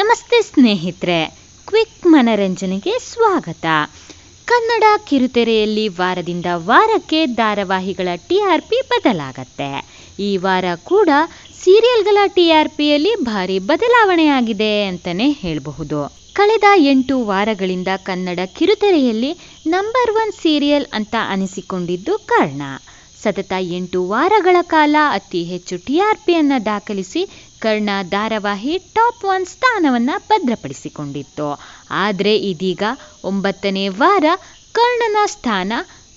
ನಮಸ್ತೆ ಸ್ನೇಹಿತರೆ, ಕ್ವಿಕ್ ಮನರಂಜನೆಗೆ ಸ್ವಾಗತ. ಕನ್ನಡ ಕಿರುತೆರೆಯಲ್ಲಿ ವಾರದಿಂದ ವಾರಕ್ಕೆ ಧಾರಾವಾಹಿಗಳ ಟಿ ಆರ್ ಪಿ ಬದಲಾಗತ್ತೆ. ಈ ವಾರ ಕೂಡ ಸೀರಿಯಲ್ಗಳ ಟಿ ಆರ್ ಪಿಯಲ್ಲಿ ಭಾರಿ ಬದಲಾವಣೆಯಾಗಿದೆ ಅಂತಾನೆ ಹೇಳಬಹುದು. ಕಳೆದ ಎಂಟು ವಾರಗಳಿಂದ ಕನ್ನಡ ಕಿರುತೆರೆಯಲ್ಲಿ ನಂಬರ್ ಒನ್ ಸೀರಿಯಲ್ ಅಂತ ಅನಿಸಿಕೊಂಡಿದ್ದು ಕಾರಣ. ಸತತ ಎಂಟು ವಾರಗಳ ಕಾಲ ಅತಿ ಹೆಚ್ಚು ಟಿಆರ್ಪಿಯನ್ನು ದಾಖಲಿಸಿ ಕರ್ಣ ಧಾರಾವಾಹಿ ಟಾಪ್ ಒನ್ ಸ್ಥಾನವನ್ನು ಭದ್ರಪಡಿಸಿಕೊಂಡಿತ್ತು. ಆದರೆ ಇದೀಗ ಒಂಬತ್ತನೇ ವಾರ ಕರ್ಣನ ಸ್ಥಾನ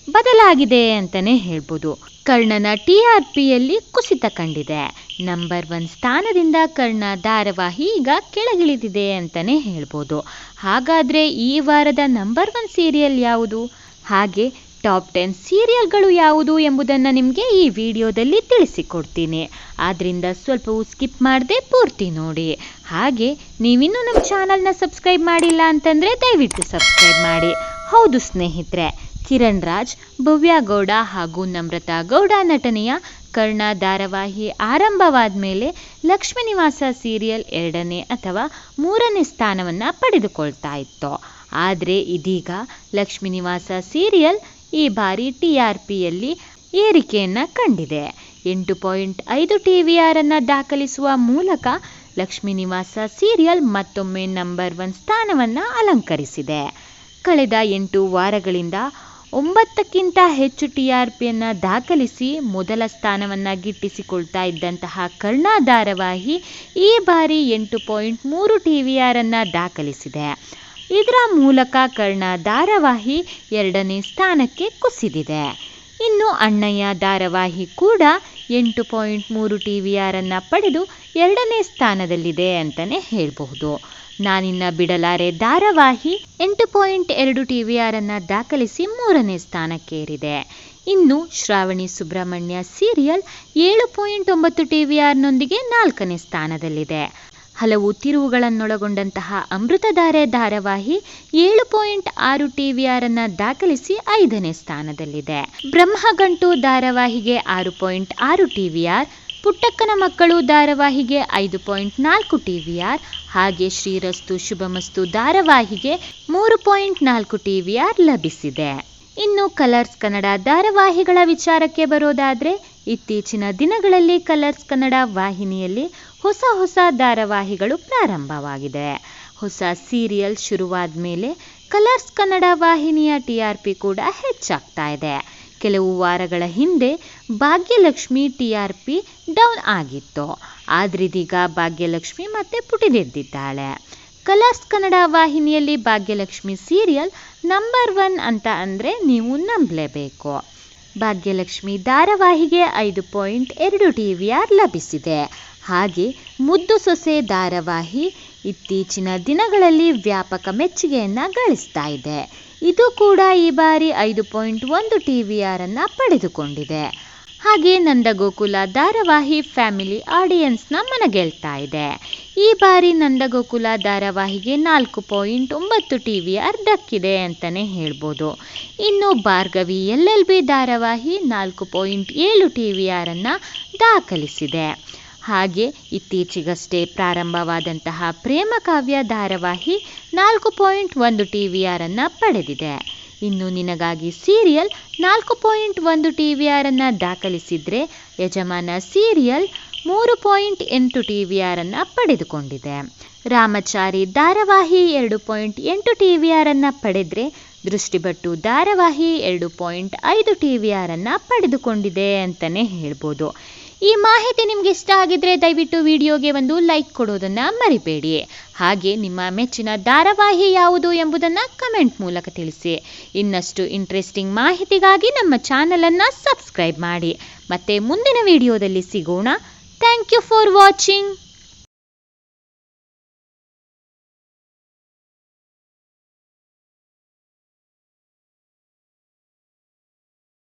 ಬದಲಾಗಿದೆ ಅಂತಲೇ ಹೇಳ್ಬೋದು. ಕರ್ಣನ ಟಿ ಆರ್ ಪಿಯಲ್ಲಿ ಕುಸಿತ ಕಂಡಿದೆ. ನಂಬರ್ ಒನ್ ಸ್ಥಾನದಿಂದ ಕರ್ಣ ಧಾರಾವಾಹಿ ಈಗ ಕೆಳಗಿಳಿದಿದೆ ಅಂತಲೇ ಹೇಳ್ಬೋದು. ಹಾಗಾದರೆ ಈ ವಾರದ ನಂಬರ್ ಒನ್ ಸೀರಿಯಲ್ ಯಾವುದು? ಹಾಗೆ ಟಾಪ್ ಟೆನ್ ಸೀರಿಯಲ್ಗಳು ಯಾವುದು ಎಂಬುದನ್ನು ನಿಮಗೆ ಈ ವಿಡಿಯೋದಲ್ಲಿ ತಿಳಿಸಿಕೊಡ್ತೀನಿ. ಆದ್ದರಿಂದ ಸ್ವಲ್ಪವೂ ಸ್ಕಿಪ್ ಮಾಡದೆ ಪೂರ್ತಿ ನೋಡಿ. ಹಾಗೆ ನೀವಿನ್ನೂ ನಮ್ಮ ಚಾನಲ್ನ ಸಬ್ಸ್ಕ್ರೈಬ್ ಮಾಡಿಲ್ಲ ಅಂತಂದರೆ ದಯವಿಟ್ಟು ಸಬ್ಸ್ಕ್ರೈಬ್ ಮಾಡಿ. ಹೌದು ಸ್ನೇಹಿತರೆ, ಕಿರಣ್ ರಾಜ್, ಭವ್ಯ ಗೌಡ ಹಾಗೂ ನಮ್ರತಾ ಗೌಡ ನಟನೆಯ ಕರ್ಣ ಧಾರಾವಾಹಿ ಆರಂಭವಾದ ಮೇಲೆ ಲಕ್ಷ್ಮೀ ನಿವಾಸ ಸೀರಿಯಲ್ ಎರಡನೇ ಅಥವಾ ಮೂರನೇ ಸ್ಥಾನವನ್ನು ಪಡೆದುಕೊಳ್ತಾ ಇತ್ತು. ಆದರೆ ಇದೀಗ ಲಕ್ಷ್ಮೀ ನಿವಾಸ ಸೀರಿಯಲ್ ಈ ಬಾರಿ ಟಿ ಆರ್ ಪಿಯಲ್ಲಿ ಏರಿಕೆಯನ್ನು ಕಂಡಿದೆ. ಎಂಟು ಪಾಯಿಂಟ್ ಐದು ಟಿ ವಿ ಆರನ್ನು ದಾಖಲಿಸುವ ಮೂಲಕ ಲಕ್ಷ್ಮೀ ನಿವಾಸ ಸೀರಿಯಲ್ ಮತ್ತೊಮ್ಮೆ ನಂಬರ್ ಒನ್ ಸ್ಥಾನವನ್ನು ಅಲಂಕರಿಸಿದೆ. ಕಳೆದ ಎಂಟು ವಾರಗಳಿಂದ ಒಂಬತ್ತಕ್ಕಿಂತ ಹೆಚ್ಚು ಟಿ ಆರ್ ಪಿಯನ್ನು ದಾಖಲಿಸಿ ಮೊದಲ ಸ್ಥಾನವನ್ನು ಗಿಟ್ಟಿಸಿಕೊಳ್ತಾ ಇದ್ದಂತಹ ಕರ್ಣಾ ಧಾರಾವಾಹಿ ಈ ಬಾರಿ ಎಂಟು ಪಾಯಿಂಟ್ ಮೂರು ಟಿ ವಿ ಆರನ್ನು ದಾಖಲಿಸಿದೆ. ಇದರ ಮೂಲಕ ಕರ್ಣ ಧಾರಾವಾಹಿ ಎರಡನೇ ಸ್ಥಾನಕ್ಕೆ ಕುಸಿದಿದೆ. ಇನ್ನು ಅಣ್ಣಯ್ಯ ಧಾರಾವಾಹಿ ಕೂಡ ಎಂಟು ಪಾಯಿಂಟ್ ಮೂರು ಟಿ ವಿ ಆರನ್ನು ಪಡೆದು ಎರಡನೇ ಸ್ಥಾನದಲ್ಲಿದೆ ಅಂತಲೇ ಹೇಳಬಹುದು. ನಾನಿನ್ನ ಬಿಡಲಾರೆ ಧಾರಾವಾಹಿ ಎಂಟು ಪಾಯಿಂಟ್ ಎರಡು ಟಿ ವಿ ಆರನ್ನು ದಾಖಲಿಸಿ ಮೂರನೇ ಸ್ಥಾನಕ್ಕೇರಿದೆ. ಇನ್ನು ಶ್ರಾವಣಿ ಸುಬ್ರಹ್ಮಣ್ಯ ಸೀರಿಯಲ್ ಏಳು ಪಾಯಿಂಟ್ ಒಂಬತ್ತು ಟಿ ವಿ ಆರ್ನೊಂದಿಗೆ ನಾಲ್ಕನೇ ಸ್ಥಾನದಲ್ಲಿದೆ. ಹಲವು ತಿರುವುಗಳನ್ನೊಳಗೊಂಡಂತಹ ಅಮೃತಧಾರೆ ಧಾರಾವಾಹಿ ಏಳು ಪಾಯಿಂಟ್ ಆರು ಟಿವಿಆರ್ ಅನ್ನ ದಾಖಲಿಸಿ ಐದನೇ ಸ್ಥಾನದಲ್ಲಿದೆ. ಬ್ರಹ್ಮಗಂಟು ಧಾರಾವಾಹಿಗೆ ಆರು ಪಾಯಿಂಟ್ ಆರು ಟಿವಿಆರ್, ಪುಟ್ಟಕ್ಕನ ಮಕ್ಕಳು ಧಾರಾವಾಹಿಗೆ ಐದು ಪಾಯಿಂಟ್ ನಾಲ್ಕು ಟಿವಿಆರ್, ಹಾಗೆ ಶ್ರೀರಸ್ತು ಶುಭಮಸ್ತು ಧಾರಾವಾಹಿಗೆ ಮೂರು ಪಾಯಿಂಟ್ ನಾಲ್ಕು ಟಿವಿಆರ್ ಲಭಿಸಿದೆ. ಇನ್ನು ಕಲರ್ಸ್ ಕನ್ನಡ ಧಾರಾವಾಹಿಗಳ ವಿಚಾರಕ್ಕೆ ಬರೋದಾದರೆ ಇತ್ತೀಚಿನ ದಿನಗಳಲ್ಲಿ ಕಲರ್ಸ್ ಕನ್ನಡ ವಾಹಿನಿಯಲ್ಲಿ ಹೊಸ ಹೊಸ ಧಾರಾವಾಹಿಗಳು ಪ್ರಾರಂಭವಾಗಿದೆ. ಹೊಸ ಸೀರಿಯಲ್ ಶುರುವಾದ ಮೇಲೆ ಕಲರ್ಸ್ ಕನ್ನಡ ವಾಹಿನಿಯ ಟಿ ಆರ್ ಪಿ ಕೂಡ ಹೆಚ್ಚಾಗ್ತಾ ಇದೆ. ಕೆಲವು ವಾರಗಳ ಹಿಂದೆ Bhagyalakshmi T R P down ಆಗಿತ್ತು. ಆದ್ರಿದೀಗ ಭಾಗ್ಯಲಕ್ಷ್ಮಿ ಮತ್ತೆ ಪುಟಿದೆದ್ದಿದ್ದಾಳೆ. ಕಲರ್ಸ್ ಕನ್ನಡ ವಾಹಿನಿಯಲ್ಲಿ ಭಾಗ್ಯಲಕ್ಷ್ಮಿ ಸೀರಿಯಲ್ ನಂಬರ್ ಒನ್ ಅಂತ ಅಂದರೆ ನೀವು ನಂಬಲೇಬೇಕು. ಭಾಗ್ಯಲಕ್ಷ್ಮಿ ಧಾರಾವಾಹಿಗೆ ಐದು ಪಾಯಿಂಟ್ ಎರಡು ಟಿ ವಿ ಆರ್ ಲಭಿಸಿದೆ. ಹಾಗೆ ಮುದ್ದು ಸೊಸೆ ಧಾರಾವಾಹಿ ಇತ್ತೀಚಿನ ದಿನಗಳಲ್ಲಿ ವ್ಯಾಪಕ ಮೆಚ್ಚುಗೆಯನ್ನು ಗಳಿಸ್ತಾ ಇದೆ. ಇದು ಕೂಡ ಈ ಬಾರಿ ಐದು ಪಾಯಿಂಟ್ ಒಂದು ಟಿ ವಿ ಆರನ್ನು ಪಡೆದುಕೊಂಡಿದೆ. ಹಾಗೆ ನಂದಗೋಕುಲ ಧಾರಾವಾಹಿ ಫ್ಯಾಮಿಲಿ ಆಡಿಯನ್ಸ್ನ ಮನಗೆಳ್ತಾ ಇದೆ. ಈ ಬಾರಿ ನಂದಗೋಕುಲ ಧಾರಾವಾಹಿಗೆ ನಾಲ್ಕು ಪಾಯಿಂಟ್ ಒಂಬತ್ತು ಟಿ ವಿ ಆರ್ ಅಂತಲೇ ಹೇಳ್ಬೋದು. ಇನ್ನು ಭಾರ್ಗವಿ ಎಲ್ ಎಲ್ ಬಿ ಧಾರಾವಾಹಿ ನಾಲ್ಕು ಪಾಯಿಂಟ್ ಏಳು ಟಿ ವಿ ಆರನ್ನು ದಾಖಲಿಸಿದೆ. ಹಾಗೆ ಇತ್ತೀಚೆಗಷ್ಟೇ ಪ್ರಾರಂಭವಾದಂತಹ ಪ್ರೇಮ ಕಾವ್ಯ ಧಾರಾವಾಹಿ ನಾಲ್ಕು ಪಾಯಿಂಟ್ ಒಂದು ಟಿ ವಿ ಆರನ್ನು ಪಡೆದಿದೆ. ಇನ್ನು ನಿನಗಾಗಿ ಸೀರಿಯಲ್ ನಾಲ್ಕು ಪಾಯಿಂಟ್ ಒಂದು ಟಿ ವಿ ಆರನ್ನು ದಾಖಲಿಸಿದರೆ ಯಜಮಾನ ಸೀರಿಯಲ್ ಮೂರು ಪಾಯಿಂಟ್ ಎಂಟು ಟಿ ವಿ ಆರನ್ನು ಪಡೆದುಕೊಂಡಿದೆ. ರಾಮಚಾರಿ ಧಾರಾವಾಹಿ ಎರಡು ಪಾಯಿಂಟ್ ಎಂಟು ಟಿ ವಿ ಆರನ್ನು ಪಡೆದರೆ ದೃಷ್ಟಿಬಟ್ಟು ಧಾರಾವಾಹಿ ಎರಡು ಪಾಯಿಂಟ್ ಐದು ಟಿ ವಿ ಆರನ್ನು ಪಡೆದುಕೊಂಡಿದೆ ಅಂತಲೇ ಹೇಳ್ಬೋದು. ಈ ಮಾಹಿತಿ ನಿಮ್ಗೆ ಇಷ್ಟ ಆಗಿದ್ರೆ ದಯವಿಟ್ಟು ವಿಡಿಯೋಗೆ ಒಂದು ಲೈಕ್ ಕೊಡೋದನ್ನ ಮರಿಬೇಡಿ. ಹಾಗೆ ನಿಮ್ಮ ಮೆಚ್ಚಿನ ಧಾರಾವಾಹಿ ಯಾವುದು ಎಂಬುದನ್ನ ಕಮೆಂಟ್ ಮೂಲಕ ತಿಳಿಸಿ. ಇನ್ನಷ್ಟು ಇಂಟ್ರೆಸ್ಟಿಂಗ್ ಮಾಹಿತಿಗಾಗಿ ನಮ್ಮ ಚಾನಲನ್ನು ಸಬ್ಸ್ಕ್ರೈಬ್ ಮಾಡಿ. ಮತ್ತೆ ಮುಂದಿನ ವಿಡಿಯೋದಲ್ಲಿ ಸಿಗೋಣ. Thank you for watching